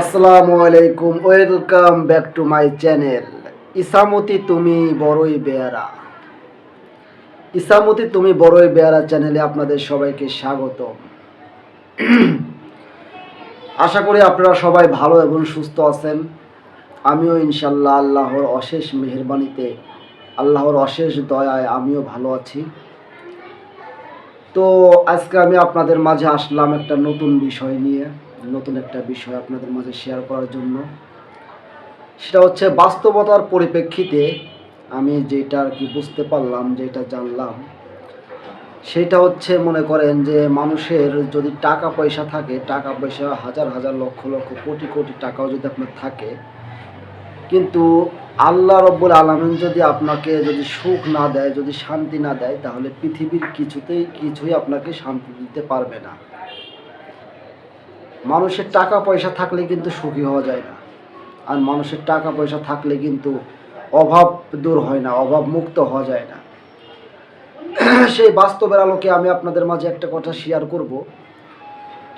আসসালামু আলাইকুম, welcome back to my channel. Ichamati তুমি বড়ই বেয়ারা। ইসামতি তুমি বড়ই বেয়ারা চ্যানেলে আপনাদের সবাইকে স্বাগত আশা করি আপনারা সবাই ভালো এবং সুস্থ আছেন। আমিও ইনশাল্লাহ আল্লাহর অশেষ মেহরবানিতে, আল্লাহর অশেষ দয়ায় আমিও ভালো আছি। তো আজকে আমি আপনাদের মাঝে আসলাম একটা নতুন বিষয় নিয়ে। নতুন একটা বিষয় আপনাদের মাঝে শেয়ার করার জন্য। সেটা হচ্ছে বাস্তবতার পরিপ্রেক্ষিতে আমি যেটা আর কি বুঝতে পারলাম, যেটা জানলাম, সেটা হচ্ছে মনে করেন যে মানুষের যদি টাকা পয়সা থাকে, টাকা পয়সা হাজার হাজার, লক্ষ লক্ষ, কোটি কোটি টাকাও যদি আপনার থাকে, কিন্তু আল্লাহ রব্বুল আলমিন যদি আপনাকে যদি সুখ না দেয়, যদি শান্তি না দেয়, তাহলে পৃথিবীর কিছুতেই কিছুই আপনাকে শান্তি দিতে পারবে না। মানুষের টাকা পয়সা থাকলে কিন্তু সুখী হওয়া যায় না। আর মানুষের টাকা পয়সা থাকলে কিন্তু অভাব দূর হয় না, অভাব মুক্ত হওয়া যায় না। সেই বাস্তবের আলোকে আমি আপনাদের মাঝে একটা কথা শেয়ার করব।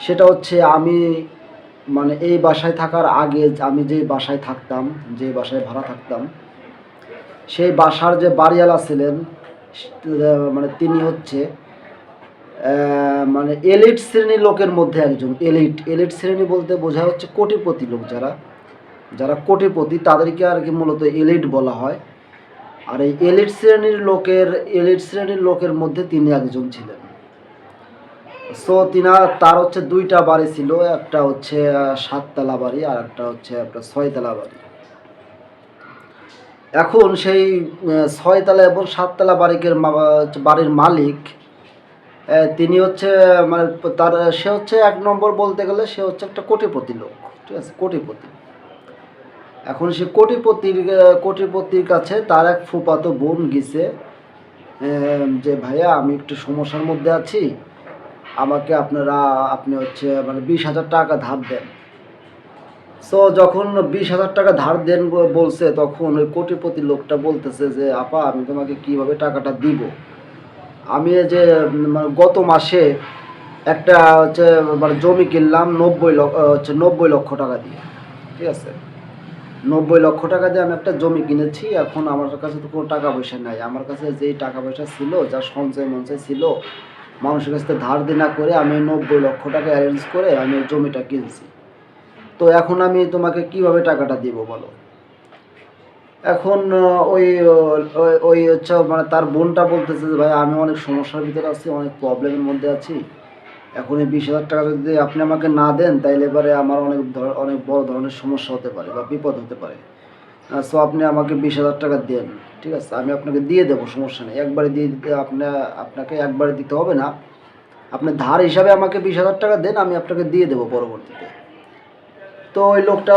সেটা হচ্ছে আমি মানে এই বাসায় থাকার আগে আমি যে বাসায় থাকতাম যে বাসায় ভাড়া থাকতাম, সেই বাসার যে বাড়িওয়ালা ছিলেন মানে তিনি হচ্ছে মানে এলিট শ্রেণির লোকের মধ্যে একজন এলিট এলিট শ্রেণি বলতে বোঝা হচ্ছে কোটিপতি লোক যারা যারা কোটিপতি তাদেরকে আর কি মূলত এলিট বলা হয়। আর এই এলিট শ্রেণির লোকের এলিট শ্রেণির লোকের মধ্যে তিনি একজন ছিলেন। সো তিনা, তার হচ্ছে দুইটা বাড়ি ছিল, একটা হচ্ছে সাততলা বাড়ি আর একটা হচ্ছে, একটা ছয়তলা বাড়ি। এখন সেই ছয়তলা এবং সাততলা বাড়িকের বাড়ির মালিক তিনি হচ্ছে মানে তার, সে হচ্ছে এক নম্বর বলতে গেলে সে হচ্ছে একটা কোটিপতি লোক, ঠিক আছে, কোটিপতি। এখন সে কোটিপতির কোটিপতির কাছে তার এক ফুপাতো বোন গেছে যে, ভাইয়া, আমি একটু সমস্যার মধ্যে আছি, আমাকে আপনারা, আপনি হচ্ছে মানে বিশ হাজার টাকা ধার দেন। সো, যখন বিশ হাজার টাকা ধার দেন বলছে, তখন ওই কোটিপতি লোকটা বলতেছে যে, আপা, আমি তোমাকে কীভাবে টাকাটা দিব? আমি যে মানে গত মাসে একটা হচ্ছে মানে জমি কিনলাম নব্বই লক্ষ হচ্ছে নব্বই লক্ষ টাকা দিয়ে, ঠিক আছে? নব্বই লক্ষ টাকা দিয়ে আমি একটা জমি কিনেছি, এখন আমার কাছে তো কোনো টাকা পয়সা নাই। আমার কাছে যেই টাকা পয়সা ছিল, যা সঞ্চয় মঞ্চয় ছিল, মানুষের কাছ ধার দেনা করে আমি নব্বই লক্ষ টাকা অ্যারেঞ্জ করে আমি জমিটা কিনছি। তো এখন আমি তোমাকে কীভাবে টাকাটা দিব বলো? এখন ওই ওই- হচ্ছে মানে তার বোনটা বলতেছে যে, ভাই, আমি অনেক সমস্যার ভিতরে আছি, অনেক প্রবলেমের মধ্যে আছি। এখন এই বিশ হাজার টাকা যদি আপনি আমাকে না দেন, তাইলে এবারে আমার অনেক অনেক বড় ধরনের সমস্যা হতে পারে বা বিপদ হতে পারে। সো আপনি আমাকে বিশ হাজার টাকা দেন, ঠিক আছে? আমি আপনাকে দিয়ে দেবো, সমস্যা নেই। একবারে দিয়ে দিতে আপনি, আপনাকে একবারে দিতে হবে না। আপনি ধার হিসাবে আমাকে বিশ হাজার টাকা দেন, আমি আপনাকে দিয়ে দেবো পরবর্তীতে। তো ওই লোকটা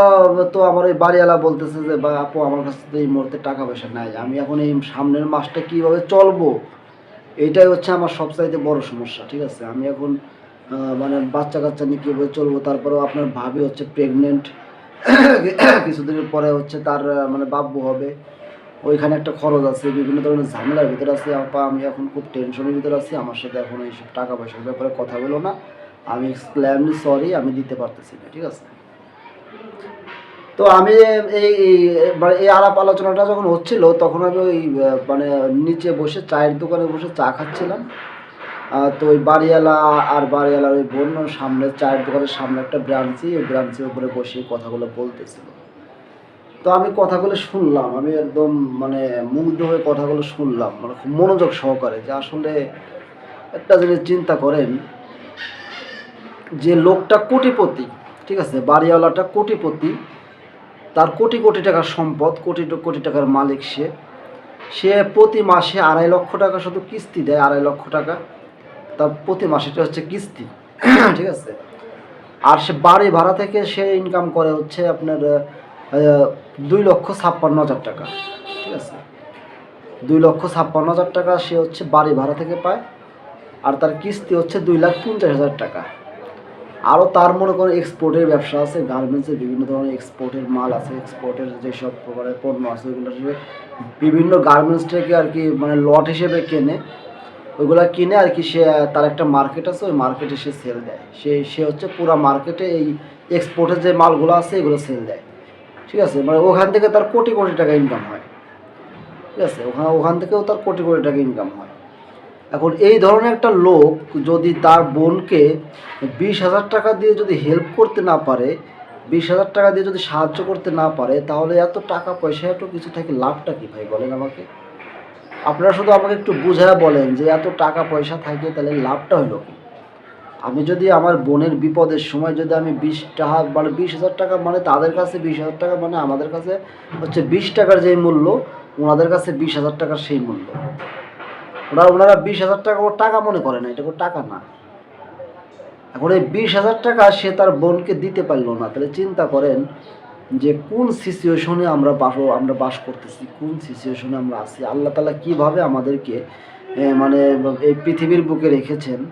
তো আমার ওই বাড়িওয়ালা বলতেছে যে, বা আপু, আমার কাছে তো এই মুহূর্তে টাকা পয়সা নাই। আমি এখন এই সামনের মাসটা কীভাবে চলবো? এইটাই হচ্ছে আমার সবচাইতে বড় সমস্যা, ঠিক আছে? আমি এখন মানে বাচ্চা কাচ্চা নিয়ে কীভাবে চলবো? তারপরেও আপনার ভাবি হচ্ছে প্রেগনেন্ট কিছুদিনের পরে হচ্ছে তার মানে বাব্বু হবে। ওইখানে একটা খরচ আছে, বিভিন্ন ধরনের ঝামেলার ভিতরে আছে। আপা, আমি এখন খুব টেনশনের ভিতরে আছি। আমার সাথে এখন এইসব টাকা পয়সার ব্যাপারে কথা বলো না। আমি এক্সক্লেমলি সরি আমি দিতে পারতেছি না, ঠিক আছে? তো আমি এই এই- মানে এই আলাপ আলোচনাটা যখন হচ্ছিল, তখন আমি ওই মানে নিচে বসে চায়ের দোকানে বসে চা খাচ্ছিলাম। তো ওই বাড়িওয়ালা আর বাড়িওয়ালার ওই বোন সামনে, চায়ের দোকানের সামনে একটা ব্রাঞ্চি, ওই ব্রাঞ্চের উপরে বসে কথাগুলো বলতেছিল। তো আমি কথাগুলো শুনলাম, আমি একদম মানে মুগ্ধ হয়ে কথাগুলো শুনলাম মানে খুব মনোযোগ সহকারে যে আসলে একটা জিনিস চিন্তা করেন, যে লোকটা কোটিপতি। ঠিক আছে, বাড়িওয়ালাটা কোটিপতি। তার কোটি কোটি টাকার সম্পদ, কোটি কোটি টাকার মালিক সে। সে প্রতি মাসে আড়াই লক্ষ টাকা শুধু কিস্তি দেয়, আড়াই লক্ষ টাকা। তার প্রতি মাসে এটা হচ্ছে কিস্তি, ঠিক আছে। আর সে বাড়ি ভাড়া থেকে সে ইনকাম করে হচ্ছে আপনার দুই লক্ষ ছাপ্পান্ন হাজার টাকা, ঠিক আছে। দুই লক্ষ ছাপ্পান্ন হাজার টাকা সে হচ্ছে বাড়ি ভাড়া থেকে পায়। আর তার কিস্তি হচ্ছে দুই লাখ পঞ্চাশ হাজার টাকা। আরও তার মনে করেন এক্সপোর্টের ব্যবসা আছে গার্মেন্টসের বিভিন্ন ধরনের এক্সপোর্টের মাল আছে এক্সপোর্টের যেসব প্রকারের পণ্য আছে ওইগুলো সে বিভিন্ন গার্মেন্টস থেকে আর কি মানে লট হিসেবে কেনে ওইগুলো কিনে আর কি সে, তার একটা মার্কেট আছে, ওই মার্কেটে সে সেল দেয়। সে সে হচ্ছে পুরো মার্কেটে এই এক্সপোর্টের যে মালগুলো আছে, এগুলো সেল দেয়। ঠিক আছে? মানে ওখান থেকে তার কোটি কোটি টাকা ইনকাম হয়। ঠিক আছে? ওখানে ওখান থেকেও তার কোটি কোটি টাকা ইনকাম হয়। এখন এই ধরনের একটা লোক যদি তার বোনকে বিশ হাজার টাকা দিয়ে যদি হেল্প করতে না পারে, বিশ হাজার টাকা দিয়ে যদি সাহায্য করতে না পারে, তাহলে এত টাকা পয়সা এত কিছু থাকে লাভটা কি ভাই বলেন আমাকে? আপনারা শুধু আমাকে একটু বুঝায় বলেন যে এত টাকা পয়সা থাকে তাহলে লাভটা হলো কি? আমি যদি আমার বোনের বিপদের সময় যদি আমি বিশ টাকা মানে বিশ হাজার টাকা মানে তাদের কাছে বিশ হাজার টাকা মানে আমাদের কাছে হচ্ছে বিশ টাকার যেই মূল্য, ওনাদের কাছে বিশ হাজার টাকার সেই মূল্য। ওরা ওনারা বিশ হাজার টাকা ও টাকা মনে করে না, এটা কোনো টাকা না। এখন এই বিশ হাজার টাকা সে তার বোনকে দিতে পারল না। তাহলে চিন্তা করেন যে কোন সিচুয়েশনে আমরা বাস আমরা বাস করতেছি, কোন সিচুয়েশনে আমরা আছি? আল্লাহ তালা কীভাবে আমাদেরকে মানে এই পৃথিবীর বুকে রেখেছেন?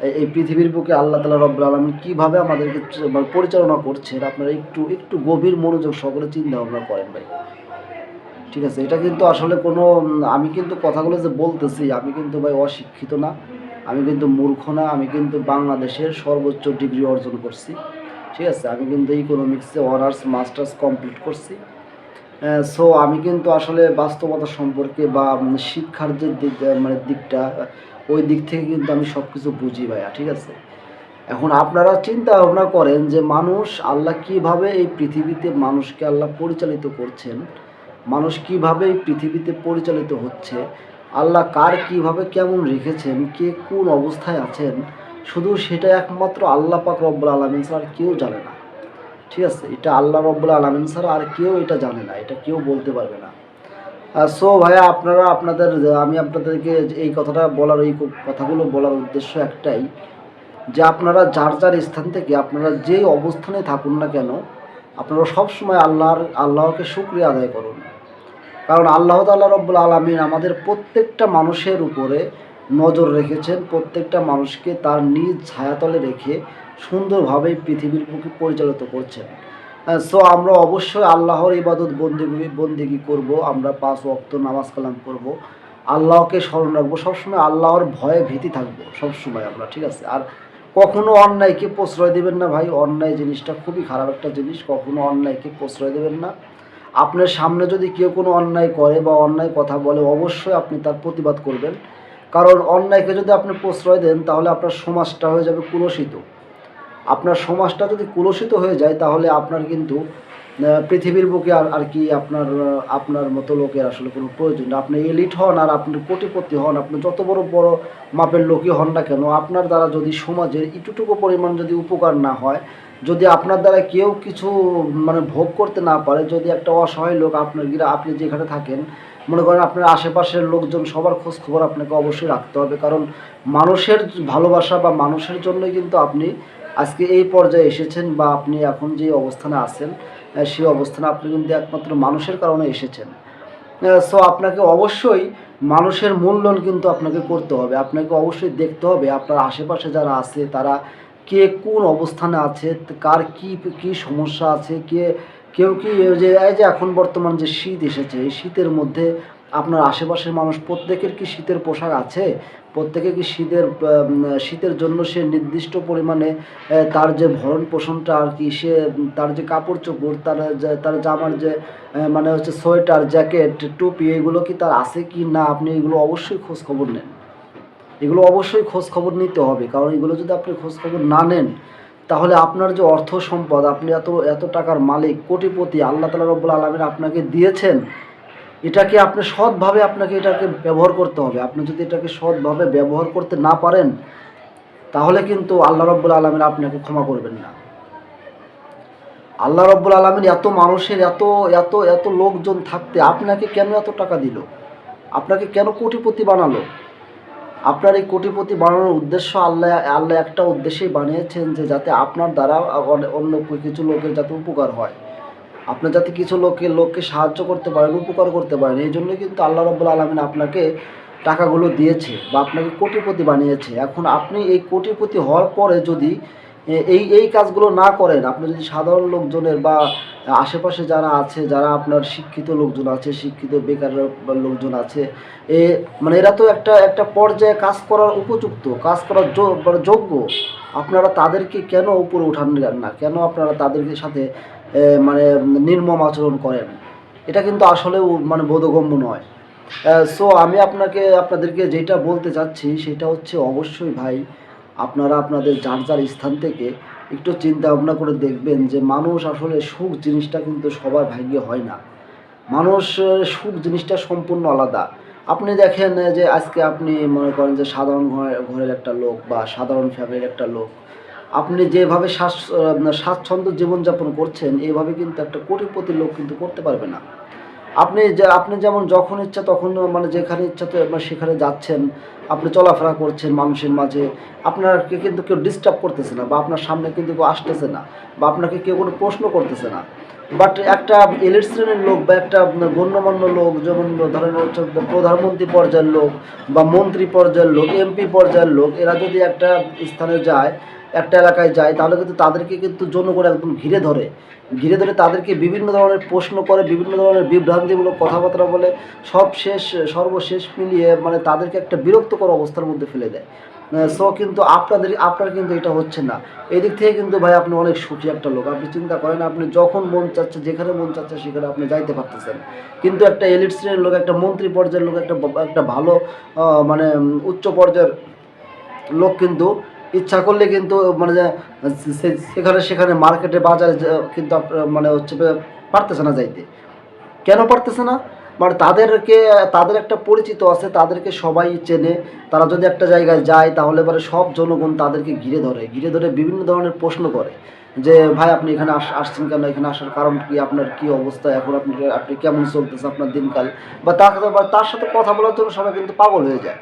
এই- এই পৃথিবীর বুকে আল্লাহ তালা রব্বুল আলমী কীভাবে আমাদেরকে মানে পরিচালনা করছেন? আপনারা একটু একটু গভীর মনোযোগ সকলে চিন্তা ভাবনা করেন ভাই। ঠিক আছে, এটা কিন্তু আসলে কোনো, আমি কিন্তু কথাগুলো যে বলতেছি, আমি কিন্তু ভাই অশিক্ষিত না, আমি কিন্তু মূর্খ না, আমি কিন্তু বাংলাদেশের সর্বোচ্চ ডিগ্রি অর্জন করছি, ঠিক আছে, আমি কিন্তু ইকোনমিক্সে অনার্স মাস্টার্স কমপ্লিট করছি সো আমি কিন্তু আসলে বাস্তবতা সম্পর্কে বা শিক্ষার যে দিক মানে দিকটা, ওই দিক থেকে কিন্তু আমি সব কিছু বুঝি ভাইয়া, ঠিক আছে, এখন আপনারা চিন্তা ভাবনা করেন যে মানুষ আল্লাহ কীভাবে এই পৃথিবীতে মানুষকে আল্লাহ পরিচালিত করছেন মানুষ কীভাবে এই পৃথিবীতে পরিচালিত হচ্ছে? আল্লাহ কার কীভাবে কেমন রেখেছেন? কে কোন অবস্থায় আছেন? শুধু সেটা একমাত্র আল্লাহ পাক রব্বুল আলমিন আর কেউ জানে না। ঠিক আছে, এটা আল্লাহ রব্বুল আলমিন ছাড়া আর কেউ এটা জানে না, এটা কেউ বলতে পারবে না। সো ভাইয়া, আপনারা আপনাদের, আমি আপনাদেরকে এই কথাটা বলার, এই কথাগুলো বলার উদ্দেশ্য একটাই যে আপনারা যার যার স্থান থেকে আপনারা যেই অবস্থানে থাকুন না কেন, আপনারা সবসময় আল্লাহর, আল্লাহকে শুক্রিয়া আদায় করুন। কারণ আল্লাহ তাল্লাহ রব্বুল আলমিন আমাদের প্রত্যেকটা মানুষের উপরে নজর রেখেছেন, প্রত্যেকটা মানুষকে তার নিজ ছায়াতলে রেখে সুন্দরভাবে পৃথিবীর বুকে পরিচালিত করছেন। সো আমরা অবশ্যই আল্লাহর ইবাদত বন্দিগি বন্দিগি করব, আমরা পাঁচ ওয়াক্ত নামাজ কালাম করব। আল্লাহকে স্মরণ রাখব, সবসময় আল্লাহর ভয়ে ভীতি থাকব, সবসময় আমরা, ঠিক আছে? আর কখনো অন্যায়কে প্রশ্রয় দেবেন না ভাই, অন্যায় জিনিসটা খুবই খারাপ একটা জিনিস, কখনো অন্যায়কে প্রশ্রয় দেবেন না। আপনার সামনে যদি কেউ কোনো অন্যায় করে বা অন্যায় কথা বলে, অবশ্যই আপনি তার প্রতিবাদ করবেন। কারণ অন্যায়কে যদি আপনি প্রশ্রয় দেন, তাহলে আপনার সমাজটা হয়ে যাবে কুলসিত। আপনার সমাজটা যদি কুলসিত হয়ে যায়, তাহলে আপনার কিন্তু পৃথিবীর বুকে আর আর কি আপনার আপনার মতো লোকের আসলে কোনো প্রয়োজন নেই। আপনি এলিট হন আর আপনি কোটিপতি হন, আপনি যত বড় বড় মাপের লোকই হন না কেন, আপনার দ্বারা যদি সমাজের একটুটুকু পরিমাণ যদি উপকার না হয়, যদি আপনার দ্বারা কেউ কিছু মানে ভোগ করতে না পারে, যদি একটা অসহায় লোক আপনার গিরা, আপনি যেখানে থাকেন, মনে করেন আপনার আশেপাশের লোকজন সবার খোঁজ খবর আপনাকে অবশ্যই রাখতে হবে। কারণ মানুষের ভালোবাসা বা মানুষের জন্যই কিন্তু আপনি আজকে এই পর্যায়ে এসেছেন বা আপনি এখন যে অবস্থানে আছেন সেই অবস্থানে আপনি কিন্তু একমাত্র মানুষের কারণে এসেছেন। সো আপনাকে অবশ্যই মানুষের মূল্যন কিন্তু আপনাকে করতে হবে। আপনাকে অবশ্যই দেখতে হবে আপনার আশেপাশে যারা আছে, তারা কে কোন অবস্থানে আছে, কার কি কি সমস্যা আছে, কে, কেউ কি যে, এই যে এখন বর্তমান যে শীত এসেছে, এই শীতের মধ্যে আপনার আশেপাশের মানুষ, প্রত্যেকের কি শীতের পোশাক আছে? প্রত্যেকে কি শীতের শীতের জন্য সে নির্দিষ্ট পরিমাণে তার যে ভরণ পোষণটা আর কি, সে, তার যে কাপড় চোপড়, তার তার জামার যে মানে হচ্ছে সোয়েটার, জ্যাকেট, টুপি, এগুলো কি তার আছে কি না, আপনি এগুলো অবশ্যই খোঁজ খবর নেন। এগুলো অবশ্যই খোঁজ খবর নিতে হবে, কারণ এগুলো যদি আপনি খোঁজ খবর না নেন, তাহলে আপনার যে অর্থ সম্পদ, আপনি এত এত টাকার মালিক, কোটিপতি, আল্লাহ তালা রব্বুল আলমিন আপনাকে দিয়েছেন এটাকে আপনি সৎভাবে আপনাকে এটাকে ব্যবহার করতে হবে। আপনি যদি এটাকে সৎভাবে ব্যবহার করতে না পারেন, তাহলে কিন্তু আল্লাহ রব্বুল আলমিন আপনাকে ক্ষমা করবেন না। আল্লাহ রব্বুল আলমিন এত মানুষের, এত এত এত লোকজন থাকতে আপনাকে কেন এত টাকা দিল? আপনাকে কেন কোটিপতি বানালো? আপনার এই কোটিপতি বানানোর উদ্দেশ্য আল্লাহ আল্লাহ একটা উদ্দেশ্যেই বানিয়েছেন যে যাতে আপনার দ্বারা অন্য কিছু লোকের যাতে উপকার হয়। আপনি যাতে কিছু লোকের লোককে সাহায্য করতে পারেন, উপকার করতে পারেন, এই জন্য কিন্তু আল্লাহ রব্বুল আলমিন আপনাকে টাকাগুলো দিয়েছে বা আপনাকে কোটিপতি বানিয়েছে। এখন আপনি এই কোটিপতি হওয়ার পরে যদি এই এই কাজগুলো না করেন, আপনি যদি সাধারণ লোকজনের বা আশেপাশে যারা আছে, যারা আপনার শিক্ষিত লোকজন আছে, শিক্ষিত বেকার লোকজন আছে, এ মানে এরা তো একটা একটা পর্যায়ে কাজ করার উপযুক্ত, কাজ করার মানে যোগ্য, আপনারা তাদেরকে কেন উপরে উঠান না? কেন আপনারা তাদেরকে সাথে মানে নির্মম আচরণ করেন। এটা কিন্তু আসলেও মানে বোধগম্য নয়। সো আমি আপনাকে, আপনাদেরকে যেটা বলতে চাচ্ছি, সেটা হচ্ছে অবশ্যই ভাই, আপনারা আপনাদের যার যার স্থান থেকে একটু চিন্তা ভাবনা করে দেখবেন যে মানুষ আসলে সুখ জিনিসটা কিন্তু সবার ভাগ্যে হয় না। মানুষ সুখ জিনিসটা সম্পূর্ণ আলাদা। আপনি দেখেন যে আজকে আপনি মনে করেন যে সাধারণ ঘরে- ঘরের একটা লোক বা সাধারণ ফ্যামিলির একটা লোক আপনি যেভাবে শ্বাস স্বাচ্ছন্দ্য জীবনযাপন করছেন, এভাবে কিন্তু একটা কোটিপতি লোক কিন্তু করতে পারবে না। আপনি যে, আপনি যেমন যখন ইচ্ছা তখন মানে যেখানে ইচ্ছা তো সেখানে যাচ্ছেন, আপনি চলাফেরা করছেন মানুষের মাঝে, আপনাকে কিন্তু কেউ ডিস্টার্ব করতেছে না বা আপনার সামনে কিন্তু কেউ আসতেছে না বা আপনাকে কেউ কোনো প্রশ্ন করতেছে না। বাট একটা এলিট শ্রেণির লোক বা একটা গণ্যমান্য লোক, যেমন ধরেন হচ্ছে প্রধানমন্ত্রী পর্যায়ের লোক বা মন্ত্রী পর্যায়ের লোক এমপি পর্যায়ের লোক, এরা যদি একটা স্থানে যায়, একটা এলাকায় যায়, তাহলে কিন্তু তাদেরকে কিন্তু জনগণ একদম ঘিরে ধরে। ঘিরে ধরে তাদেরকে বিভিন্ন ধরনের প্রশ্ন করে, বিভিন্ন ধরনের বিভ্রান্তিমূলক কথাবার্তা বলে সব শেষ সর্বশেষ মিলিয়ে মানে তাদেরকে একটা বিরক্তকর অবস্থার মধ্যে ফেলে দেয়। সো কিন্তু আপনাদের, আপনার কিন্তু এটা হচ্ছে না। এদিক থেকে কিন্তু ভাই আপনি অনেক সুখী একটা লোক। আপনি চিন্তা করেন, আপনি যখন মন চাচ্ছে, যেখানে মন চাচ্ছে, সেখানে আপনি যাইতে পারতেছেন। কিন্তু একটা এলিট শ্রেণির লোক, একটা মন্ত্রী পর্যায়ের লোক, একটা একটা ভালো মানে উচ্চ পর্যায়ের লোক কিন্তু ইচ্ছা করলে কিন্তু মানে সেখানে সেখানে মার্কেটে, বাজারে কিন্তু মানে হচ্ছে, পারতেছে না যাইতে। কেন পারতেছে না? মানে তাদেরকে, তাদের একটা পরিচিত আছে, তাদেরকে সবাই চেনে। তারা যদি একটা জায়গায় যায়, তাহলে পরে সব জনগণ তাদেরকে ঘিরে ধরে ঘিরে ধরে বিভিন্ন ধরনের প্রশ্ন করে যে, ভাই, আপনি এখানে আস- আসছেন কেন? এখানে আসার কারণ কি? আপনার কি অবস্থা? এখন আপনি আপনি কেমন চলতেছে আপনার দিনকাল? বা তার সাথে তার সাথে কথা বলার জন্য সবাই কিন্তু পাগল হয়ে যায়।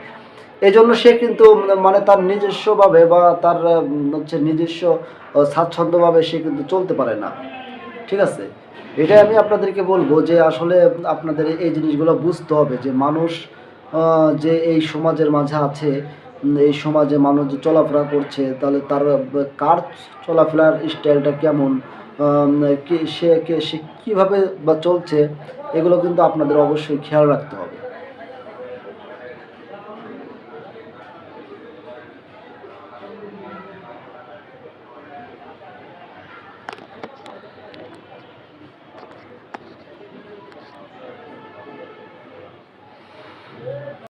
এই জন্য সে কিন্তু মানে তার নিজস্বভাবে বা তার হচ্ছে নিজস্ব স্বাচ্ছন্দ্যভাবে সে কিন্তু চলতে পারে না। ঠিক আছে? এটাই আমি আপনাদেরকে বলব যে আসলে আপনাদের এই জিনিসগুলো বুঝতে হবে যে মানুষ যে এই সমাজের মাঝে আছে এই সমাজে মানুষ যে চলাফেরা করছে, তাহলে তার, কার চলাফেরার স্টাইলটা কেমন সে, কে, সে কীভাবে বা চলছে, এগুলো কিন্তু আপনাদের অবশ্যই খেয়াল রাখতে হবে।